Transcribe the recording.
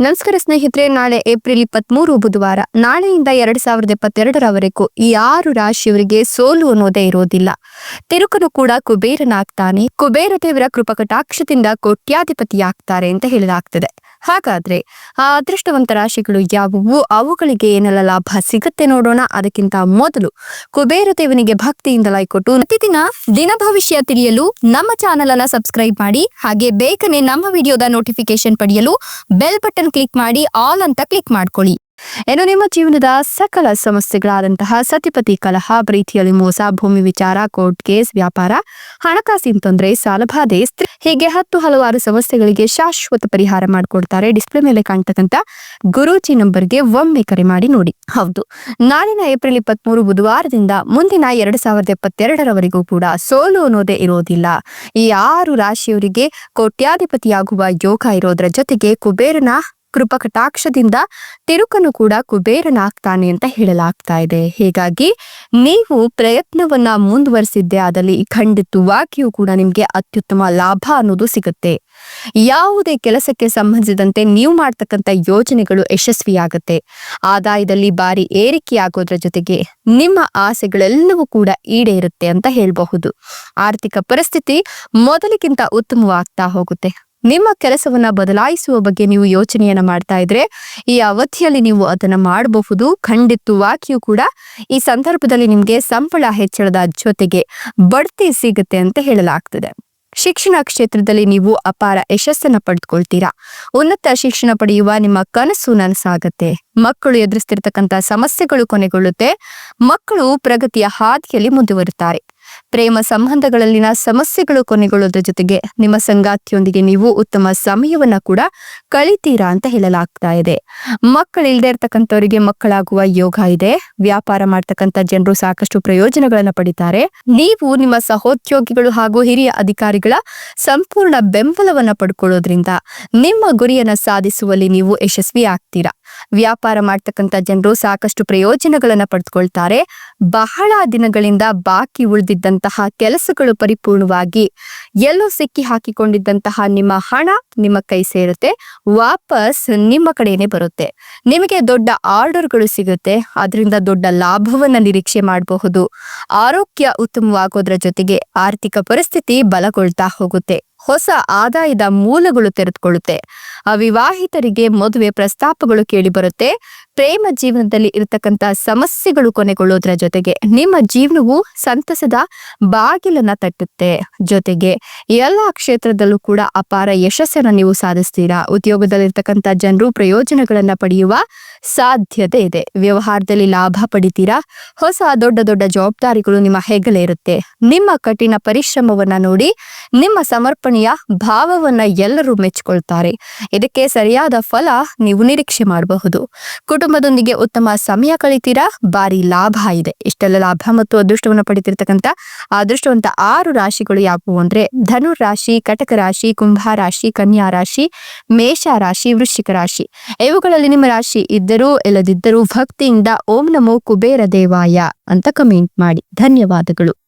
ನಮಸ್ಕಾರ ಸ್ನೇಹಿತರೆ, ನಾಳೆ ಏಪ್ರಿಲ್ ಇಪ್ಪತ್ಮೂರು, ಬುಧವಾರ. ನಾಳೆಯಿಂದ ಎರಡ್ ಸಾವಿರದ ಇಪ್ಪತ್ತೆರಡರವರೆಗೂ ಈ ಆರು ರಾಶಿಯವರಿಗೆ ಸೋಲು ಅನ್ನೋದೇ ಇರೋದಿಲ್ಲ. ತಿರುಕನು ಕೂಡ ಕುಬೇರನಾಗ್ತಾನೆ. ಕುಬೇರ ದೇವರ ಕೃಪಕಟಾಕ್ಷದಿಂದ ಕೋಟ್ಯಾಧಿಪತಿಯಾಗ್ತಾರೆ ಅಂತ ಹೇಳಲಾಗ್ತದೆ. ಹಾಗಾದ್ರೆ ಆ ಅದೃಷ್ಟವಂತ ರಾಶಿಗಳು ಯಾವುವು? ಅವುಗಳಿಗೆ ಏನೆಲ್ಲ ಲಾಭ ಸಿಗುತ್ತೆ ನೋಡೋಣ. ಅದಕ್ಕಿಂತ ಮೊದಲು ಕುಬೇರ ದೇವನಿಗೆ ಭಕ್ತಿಯಿಂದ ಲೈಕ್ ಕೊಟ್ಟು ಪ್ರತಿದಿನ ದಿನ ಭವಿಷ್ಯ ತಿಳಿಯಲು ನಮ್ಮ ಚಾನೆಲ್ ಅನ್ನ ಸಬ್ಸ್ಕ್ರೈಬ್ ಮಾಡಿ, ಹಾಗೆ ಬೇಗನೆ ನಮ್ಮ ವಿಡಿಯೋದ ನೋಟಿಫಿಕೇಶನ್ ಪಡೆಯಲು ಬೆಲ್ ಬಟನ್ ಕ್ಲಿಕ್ ಮಾಡಿ ಆಲ್ ಅಂತ ಕ್ಲಿಕ್ ಮಾಡ್ಕೊಳ್ಳಿ. ಏನು ನಿಮ್ಮ ಜೀವನದ ಸಕಲ ಸಮಸ್ಯೆಗಳಾದಂತಹ ಸತಿಪತಿ ಕಲಹ ಪ್ರೀತಿಯಲ್ಲಿ ಮೋಸ ಭೂಮಿ ವಿಚಾರ ಕೋರ್ಟ್ ಕೇಸ್ ವ್ಯಾಪಾರ, ಹಣಕಾಸಿನ ತೊಂದರೆ ಸಾಲಬಾಧೆ ಸ್ತ್ರೀ ಹೀಗೆ ಹತ್ತು ಹಲವಾರು ಸಮಸ್ಯೆಗಳಿಗೆ ಶಾಶ್ವತ ಪರಿಹಾರ ಮಾಡಿಕೊಡ್ತಾರೆ. ಡಿಸ್ಪ್ಲೇ ಮೇಲೆ ಕಾಣ್ತಕ್ಕಂತ ಗುರೂಜಿ ನಂಬರ್ಗೆ ಒಮ್ಮೆ ಕರೆ ಮಾಡಿ ನೋಡಿ. ಹೌದು. ನಾಳಿನ ಏಪ್ರಿಲ್ ಇಪ್ಪತ್ಮೂರು ಬುಧವಾರದಿಂದ ಮುಂದಿನ ಎರಡ್ ಸಾವಿರದ ಎಪ್ಪತ್ತೆರಡರವರೆಗೂ ಕೂಡ ಸೋಲು ಅನ್ನೋದೇ ಇರೋದಿಲ್ಲ. ಈ ಆರು ರಾಶಿಯವರಿಗೆ ಕೋಟ್ಯಾಧಿಪತಿಯಾಗುವ ಯೋಗ ಇರೋದ್ರ ಜೊತೆಗೆ ಕುಬೇರನ ಕೃಪ ಕಟಾಕ್ಷದಿಂದ ತಿರುಕನು ಕೂಡ ಕುಬೇರನಾಗ್ತಾನೆ ಅಂತ ಹೇಳಲಾಗ್ತಾ ಇದೆ. ಹೀಗಾಗಿ ನೀವು ಪ್ರಯತ್ನವನ್ನ ಮುಂದುವರಿಸಿದ್ದೆ ಆದಲ್ಲಿ ಖಂಡಿತವಾಗಿಯೂ ಕೂಡ ನಿಮ್ಗೆ ಅತ್ಯುತ್ತಮ ಲಾಭ ಅನ್ನೋದು ಸಿಗುತ್ತೆ. ಯಾವುದೇ ಕೆಲಸಕ್ಕೆ ಸಂಬಂಧಿಸಿದಂತೆ ನೀವು ಮಾಡ್ತಕ್ಕಂಥ ಯೋಜನೆಗಳು ಯಶಸ್ವಿಯಾಗುತ್ತೆ. ಆದಾಯದಲ್ಲಿ ಬಾರಿ ಏರಿಕೆಯಾಗೋದ್ರ ಜೊತೆಗೆ ನಿಮ್ಮ ಆಸೆಗಳೆಲ್ಲವೂ ಕೂಡ ಈಡೇರುತ್ತೆ ಅಂತ ಹೇಳಬಹುದು. ಆರ್ಥಿಕ ಪರಿಸ್ಥಿತಿ ಮೊದಲಿಗಿಂತ ಉತ್ತಮವಾಗ್ತಾ ಹೋಗುತ್ತೆ. ನಿಮ್ಮ ಕೆಲಸವನ್ನ ಬದಲಾಯಿಸುವ ಬಗ್ಗೆ ನೀವು ಯೋಚನೆಯನ್ನ ಮಾಡ್ತಾ ಇದ್ರೆ, ಈ ಅವಧಿಯಲ್ಲಿ ನೀವು ಅದನ್ನ ಮಾಡಬಹುದು. ಖಂಡಿತವಾಗಿಯೂ ಕೂಡ ಈ ಸಂದರ್ಭದಲ್ಲಿ ನಿಮ್ಗೆ ಸಂಬಳ ಹೆಚ್ಚಳದ ಜೊತೆಗೆ ಬಡ್ತಿ ಸಿಗುತ್ತೆ ಅಂತ ಹೇಳಲಾಗ್ತದೆ. ಶಿಕ್ಷಣ ಕ್ಷೇತ್ರದಲ್ಲಿ ನೀವು ಅಪಾರ ಯಶಸ್ಸನ್ನ ಪಡೆದುಕೊಳ್ತೀರಾ ಉನ್ನತ ಶಿಕ್ಷಣ ಪಡೆಯುವ ನಿಮ್ಮ ಕನಸು ನನಸಾಗತ್ತೆ. ಮಕ್ಕಳು ಎದುರಿಸ್ತಿರ್ತಕ್ಕಂಥ ಸಮಸ್ಯೆಗಳು ಕೊನೆಗೊಳ್ಳುತ್ತೆ. ಮಕ್ಕಳು ಪ್ರಗತಿಯ ಹಾದಿಯಲ್ಲಿ ಮುಂದುವರುತ್ತಾರೆ ಪ್ರೇಮ ಸಂಬಂಧಗಳಲ್ಲಿನ ಸಮಸ್ಯೆಗಳು ಕೊನೆಗೊಳ್ಳೋದ್ರ ಜೊತೆಗೆ ನಿಮ್ಮ ಸಂಗಾತಿಯೊಂದಿಗೆ ನೀವು ಉತ್ತಮ ಸಮಯವನ್ನ ಕೂಡ ಕಳಿತೀರಾ ಅಂತ ಹೇಳಲಾಗ್ತಾ ಇದೆ. ಮಕ್ಕಳಿಲ್ಲದೆ ಇರ್ತಕ್ಕಂಥವರಿಗೆ ಮಕ್ಕಳಾಗುವ ಯೋಗ ಇದೆ. ವ್ಯಾಪಾರ ಮಾಡ್ತಕ್ಕಂಥ ಜನರು ಸಾಕಷ್ಟು ಪ್ರಯೋಜನಗಳನ್ನ ಪಡಿತಾರೆ. ನೀವು ನಿಮ್ಮ ಸಹೋದ್ಯೋಗಿಗಳು ಹಾಗೂ ಹಿರಿಯ ಅಧಿಕಾರಿಗಳ ಸಂಪೂರ್ಣ ಬೆಂಬಲವನ್ನ ಪಡ್ಕೊಳ್ಳೋದ್ರಿಂದ ನಿಮ್ಮ ಗುರಿಯನ್ನ ಸಾಧಿಸುವಲ್ಲಿ ನೀವು ಯಶಸ್ವಿ ಆಗ್ತೀರಾ ವ್ಯಾಪಾರ ಮಾಡ್ತಕ್ಕಂಥ ಜನರು ಸಾಕಷ್ಟು ಪ್ರಯೋಜನಗಳನ್ನ ಪಡೆದುಕೊಳ್ತಾರೆ ಬಹಳ ದಿನಗಳಿಂದ ಬಾಕಿ ಉಳಿದಿದ್ದಂತಹ ಕೆಲಸಗಳು ಪರಿಪೂರ್ಣವಾಗಿ ಎಲ್ಲೋ ಸಿಕ್ಕಿ ಹಾಕಿಕೊಂಡಿದ್ದಂತಹ ನಿಮ್ಮ ಹಣ ನಿಮ್ಮ ಕೈ ಸೇರುತ್ತೆ, ವಾಪಸ್ ನಿಮ್ಮ ಕಡೆನೆ ಬರುತ್ತೆ. ನಿಮಗೆ ದೊಡ್ಡ ಆರ್ಡರ್ಗಳು ಸಿಗುತ್ತೆ, ಅದರಿಂದ ದೊಡ್ಡ ಲಾಭವನ್ನ ನಿರೀಕ್ಷೆ ಮಾಡಬಹುದು. ಆರೋಗ್ಯ ಉತ್ತಮವಾಗೋದ್ರ ಜೊತೆಗೆ ಆರ್ಥಿಕ ಪರಿಸ್ಥಿತಿ ಬಲಗೊಳ್ತಾ ಹೋಗುತ್ತೆ. ಹೊಸ ಆದಾಯದ ಮೂಲಗಳು ತೆರೆದುಕೊಳ್ಳುತ್ತೆ. ಅವಿವಾಹಿತರಿಗೆ ಮದುವೆ ಪ್ರಸ್ತಾಪಗಳು ಕೇಳಿ ಬರುತ್ತೆ ಪ್ರೇಮ ಜೀವನದಲ್ಲಿ ಇರತಕ್ಕಂತ ಸಮಸ್ಯೆಗಳು ಕೊನೆಗೊಳ್ಳೋದ್ರ ಜೊತೆಗೆ ನಿಮ್ಮ ಜೀವನವು ಸಂತಸದ ಬಾಗಿಲನ್ನ ತಟ್ಟುತ್ತೆ. ಜೊತೆಗೆ ಎಲ್ಲಾ ಕ್ಷೇತ್ರದಲ್ಲೂ ಕೂಡ ಅಪಾರ ಯಶಸ್ಸನ್ನ ನೀವು ಸಾಧಿಸ್ತೀರಾ? ಉದ್ಯೋಗದಲ್ಲಿರ್ತಕ್ಕಂಥ ಜನರು ಪ್ರಯೋಜನಗಳನ್ನ ಪಡೆಯುವ ಸಾಧ್ಯತೆ ಇದೆ. ವ್ಯವಹಾರದಲ್ಲಿ ಲಾಭ ಪಡಿತೀರಾ? ಹೊಸ ದೊಡ್ಡ ದೊಡ್ಡ ಜವಾಬ್ದಾರಿಗಳು ನಿಮ್ಮ ಹೆಗಲೇ ಇರುತ್ತೆ. ನಿಮ್ಮ ಕಠಿಣ ಪರಿಶ್ರಮವನ್ನ ನೋಡಿ, ನಿಮ್ಮ ಸಮರ್ಪಣೆಯ ಭಾವವನ್ನ ಎಲ್ಲರೂ ಮೆಚ್ಚಿಕೊಳ್ತಾರೆ. ಇದಕ್ಕೆ ಸರಿಯಾದ ಫಲ ನೀವು ನಿರೀಕ್ಷೆ ಮಾಡಬಹುದು. ಕುಟುಂಬದೊಂದಿಗೆ ಉತ್ತಮ ಸಮಯ ಕಳಿತೀರಾ? ಬಾರಿ ಲಾಭ ಇದೆ. ಇಷ್ಟೆಲ್ಲ ಲಾಭ ಮತ್ತು ಅದೃಷ್ಟವನ್ನು ಪಡಿತಿರ್ತಕ್ಕಂಥ ಅದೃಷ್ಟವಂತ ಆರು ರಾಶಿಗಳು ಯಾವುವು ಅಂದ್ರೆ ಧನು ರಾಶಿ, ಕಟಕ ರಾಶಿ, ಕುಂಭ ರಾಶಿ, ಕನ್ಯಾ ರಾಶಿ, ಮೇಷ ರಾಶಿ, ವೃಶ್ಚಿಕ ರಾಶಿ. ಇವುಗಳಲ್ಲಿ ನಿಮ್ಮ ರಾಶಿ ಇದ್ದರೂ ಇಲ್ಲದಿದ್ದರೂ ಭಕ್ತಿಯಿಂದ ಓಂ ನಮೋ ಕುಬೇರ ದೇವಾಯ ಅಂತ ಕಮೆಂಟ್ ಮಾಡಿ. ಧನ್ಯವಾದಗಳು.